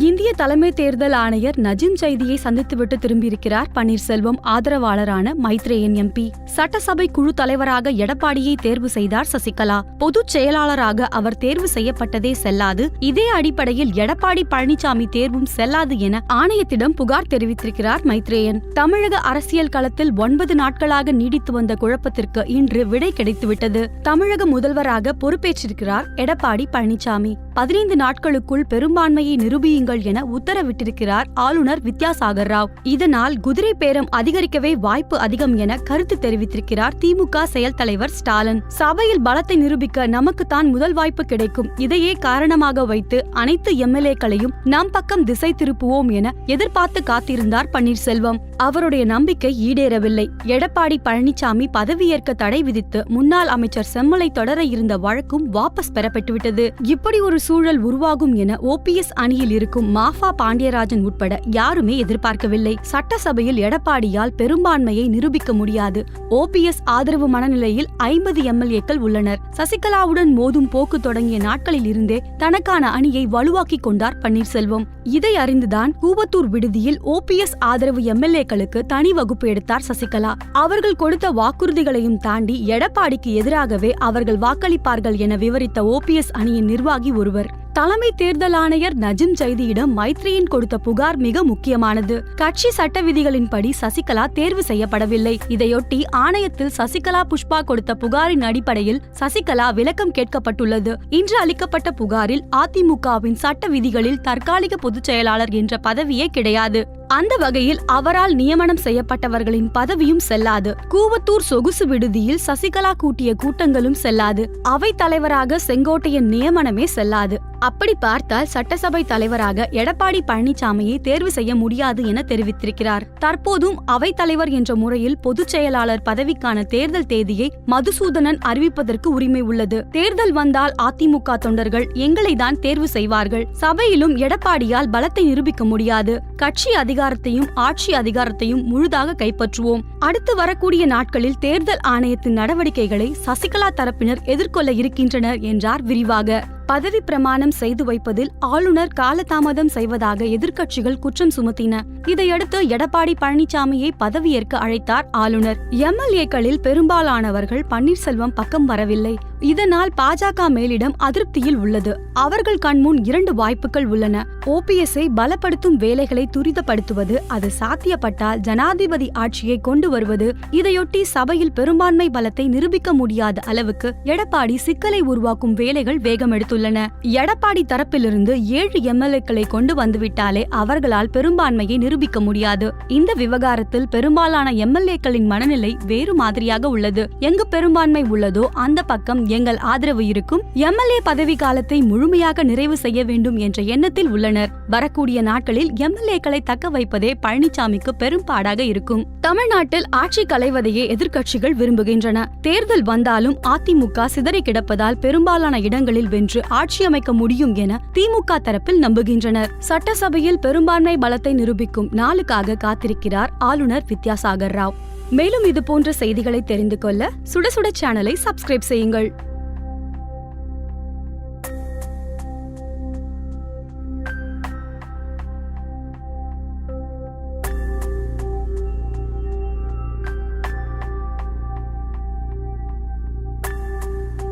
இந்திய தலைமை தேர்தல் ஆணையர் நஜிம் சைதியை சந்தித்துவிட்டு திரும்பியிருக்கிறார் பன்னீர்செல்வம் ஆதரவாளரான மைத்ரேயன் எம்பி சட்டசபை குழு தலைவராக எடப்பாடியை தேர்வு செய்தார் சசிகலா. பொதுச் செயலாளராக அவர் தேர்வு செய்யப்பட்டதே செல்லாது. இதே அடிப்படையில் எடப்பாடி பழனிசாமி தேர்வும் செல்லாது என ஆணையத்திடம் புகார் தெரிவித்திருக்கிறார் மைத்ரேயன். தமிழக அரசியல் களத்தில் ஒன்பது நாட்களாக நீடித்து வந்த குழப்பத்திற்கு இன்று விடை கிடைத்துவிட்டது. தமிழக முதல்வராக பொறுப்பேற்றிருக்கிறார் எடப்பாடி பழனிசாமி. பதினைந்து நாட்களுக்குள் பெரும்பான்மையை நிரூபியுங்கள் என உத்தரவிட்டிருக்கிறார் ஆளுநர் வித்யாசாகர் ராவ். இதனால் குதிரை பேரம் அதிகரிக்கவே வாய்ப்பு அதிகம் என கருத்து தெரிவித்திருக்கிறார் திமுக செயல் தலைவர் ஸ்டாலின். சபையில் பலத்தை நிரூபிக்க நமக்கு தான் முதல் வாய்ப்பு கிடைக்கும். இதையே காரணமாக வைத்து அனைத்து எம்எல்ஏக்களையும் நம் பக்கம் திசை திருப்புவோம் என எதிர்பார்த்து காத்திருந்தார் பன்னீர்செல்வம். அவருடைய நம்பிக்கை ஈடேறவில்லை. எடப்பாடி பழனிசாமி பதவியேற்க தடை விதித்து முன்னாள் அமைச்சர் செம்மலை தொடர இருந்த வழக்கும் வாபஸ் பெறப்பட்டுவிட்டது. இப்படி ஒரு சூழல் உருவாகும் என ஓபிஎஸ் அணியில் இருக்கும் மாஃபா பாண்டியராஜன் உட்பட யாருமே எதிர்பார்க்கவில்லை. சட்டசபையில் எடப்பாடியால் பெரும்பான்மையை நிரூபிக்க முடியாது. ஓபிஎஸ் ஆதரவு மனநிலையில் ஐம்பது எம்எல்ஏக்கள் உள்ளனர். சசிகலாவுடன் மோதும் போக்கு தொடங்கிய நாட்களில் இருந்தே தனக்கான அணியை வலுவாக்கிக் கொண்டார் பன்னீர்செல்வம். இதை அறிந்துதான் கூவத்தூர் விடுதியில் ஓபிஎஸ் ஆதரவு எம்எல்ஏ எம்எல்ஏக்களுக்கு தனி வகுப்பு எடுத்தார் சசிகலா. அவர்கள் கொடுத்த வாக்குறுதிகளையும் தாண்டி எடப்பாடிக்கு எதிராகவே அவர்கள் வாக்களிப்பார்கள் என விவரித்த ஓபிஎஸ் அணியின் நிர்வாகி ஒருவர். தலைமை தேர்தல் ஆணையர் நஜிம் ஜெய்தியிடம் மைத்ரியின் கொடுத்த புகார் மிக முக்கியமானது. கட்சி சட்ட விதிகளின்படி சசிகலா தேர்வு செய்யப்படவில்லை. இதையொட்டி ஆணையத்தில் சசிகலா புஷ்பா கொடுத்த புகாரின் அடிப்படையில் சசிகலா விளக்கம் கேட்கப்பட்டுள்ளது. இன்று அளிக்கப்பட்ட புகாரில் அதிமுகவின் சட்ட விதிகளில் தற்காலிக பொதுச் செயலாளர் என்ற பதவியே கிடையாது. அந்த வகையில் அவரால் நியமனம் செய்யப்பட்டவர்களின் பதவியும் செல்லாது. கூவத்தூர் சொகுசு விடுதியில் சசிகலா கூட்டிய கூட்டங்களும் செல்லாது. அவை தலைவராக செங்கோட்டையன் நியமனமே செல்லாது. அப்படி பார்த்தால் சட்டசபை தலைவராக எடப்பாடி பழனிசாமியை தேர்வு செய்ய முடியாது என தெரிவித்திருக்கிறார். தற்போதும் அவை தலைவர் என்ற முறையில் பொதுச் செயலாளர் பதவிக்கான தேர்தல் தேதியை மதுசூதனன் அறிவிப்பதற்கு உரிமை உள்ளது. தேர்தல் வந்தால் அதிமுக தொண்டர்கள் எங்களை தான் தேர்வு செய்வார்கள். சபையிலும் எடப்பாடியால் பலத்தை நிரூபிக்க முடியாது. கட்சி அதிகாரத்தையும் ஆட்சி அதிகாரத்தையும் முழுதாக கைப்பற்றுவோம். அடுத்து வரக்கூடிய நாட்களில் தேர்தல் ஆணையத்தின் நடவடிக்கைகளை சசிகலா தரப்பினர் எதிர்கொள்ள இருக்கின்றனர் என்றார் விரிவாக. பதவி பிரமாணம் செய்து வைப்பதில் ஆளுநர் காலதாமதம் செய்வதாக எதிர்க்கட்சிகள் குற்றம் சுமத்தின. இதையடுத்து எடப்பாடி பழனிசாமியை பதவியேற்க அழைத்தார் ஆளுநர். எம்எல்ஏக்களில் பெரும்பாலானவர்கள் பன்னீர்செல்வம் பக்கம் வரவில்லை. இதனால் பாஜக மேலிடம் அதிருப்தியில் உள்ளது. அவர்கள் கண்முன் இரண்டு வாய்ப்புகள் உள்ளன. ஓபிஎஸ்ஐ பலப்படுத்தும் வேலைகளை துரிதப்படுத்துவது அது சாத்தியப்பட்டால் ஜனாதிபதி ஆட்சியை கொண்டு வருவது இதையொட்டி சபையில் பெரும்பான்மை பலத்தை நிரூபிக்க முடியாத அளவுக்கு எடப்பாடி சிக்கலை உருவாக்கும் வேலைகள் வேகம் தெரிவித்துள்ளன எடப்பாடி தரப்பிலிருந்து ஏழு எம்எல்ஏக்களை கொண்டு வந்துவிட்டாலே அவர்களால் பெரும்பான்மையை நிரூபிக்க முடியாது. இந்த விவகாரத்தில் பெரும்பாலான எம்எல்ஏக்களின் மனநிலை வேறு மாதிரியாக உள்ளது. எங்கு பெரும்பான்மை உள்ளதோ அந்த பக்கம் எங்கள் ஆதரவு இருக்கும். எம்எல்ஏ பதவி காலத்தை முழுமையாக நிறைவு செய்ய வேண்டும் என்ற எண்ணத்தில் உள்ளனர். வரக்கூடிய நாட்களில் எம்எல்ஏக்களை தக்க வைப்பதே பழனிசாமிக்கு பெரும் பாடாக இருக்கும். தமிழ்நாட்டில் ஆட்சி களைவதையே எதிர்க்கட்சிகள் விரும்புகின்றன. தேர்தல் வந்தாலும் அதிமுக சிதறி கிடப்பதால் பெரும்பாலான இடங்களில் வென்று ஆட்சி அமைக்க முடியும் என திமுக தரப்பில் நம்புகின்றனர். சட்டசபையில் பெரும்பான்மை பலத்தை நிரூபிக்கும் நாளுக்காக காத்திருக்கிறார் ஆளுநர் வித்யாசாகர் ராவ். மேலும் இது போன்ற செய்திகளை தெரிந்து கொள்ள சுட சுட சேனலை சப்ஸ்கிரைப் செய்யுங்கள்.